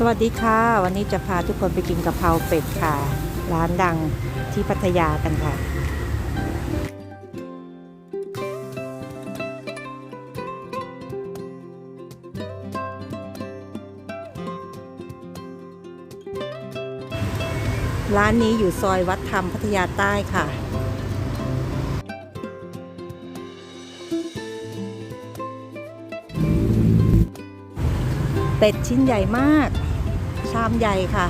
สวัสดีค่ะ วันนี้จะพาทุกคนไปกินกะเพราเป็ดค่ะ ร้านดังที่พัทยากันค่ะ ร้านนี้อยู่ซอยวัดธรรมพัทยาใต้ค่ะเป็ดชิ้นใหญ่มากามใหญ่ค่ะ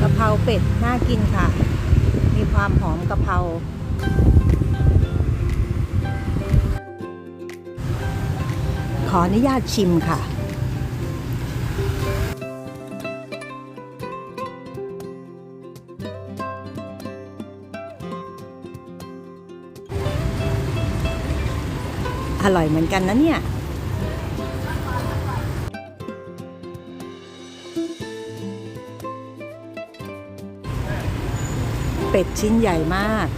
กะเพราเป็ด น่ากินค่ะ มีความหอมกะเพรา ออนุญาตชิมค่ะ อร่อยเหมือนกันนะเนี่ยเป็ดชิ้นใหญ่มาก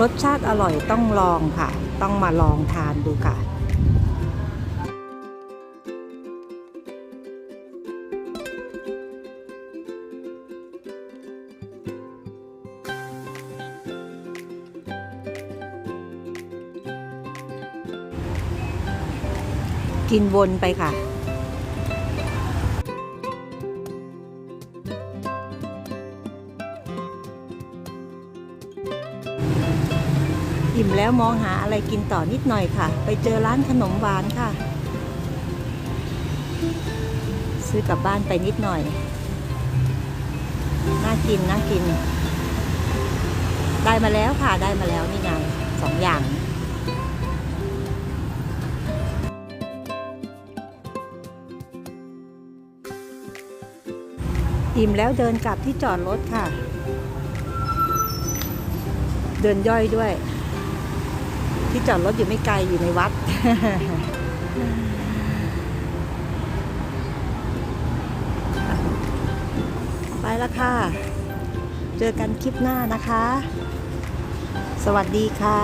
รสชาติอร่อยต้องลองค่ะ ต้องมาลองทานดูค่ะกินวนไปค่ะ อิ่มแล้วมองหาอะไรกินต่อนิดหน่อยค่ะ ไปเจอร้านขนมหวานค่ะ ซื้อกลับบ้านไปนิดหน่อย น่ากินน่ากิน ได้มาแล้วค่ะได้มาแล้วนี่ไงสองอย่างอิ่มแล้วเดินกลับที่จอดรถค่ะ เดินย่อยด้วย ที่จอดรถอยู่ไม่ไกลอยู่ในวัด ไปแล้วค่ะ เจอกันคลิปหน้านะคะ สวัสดีค่ะ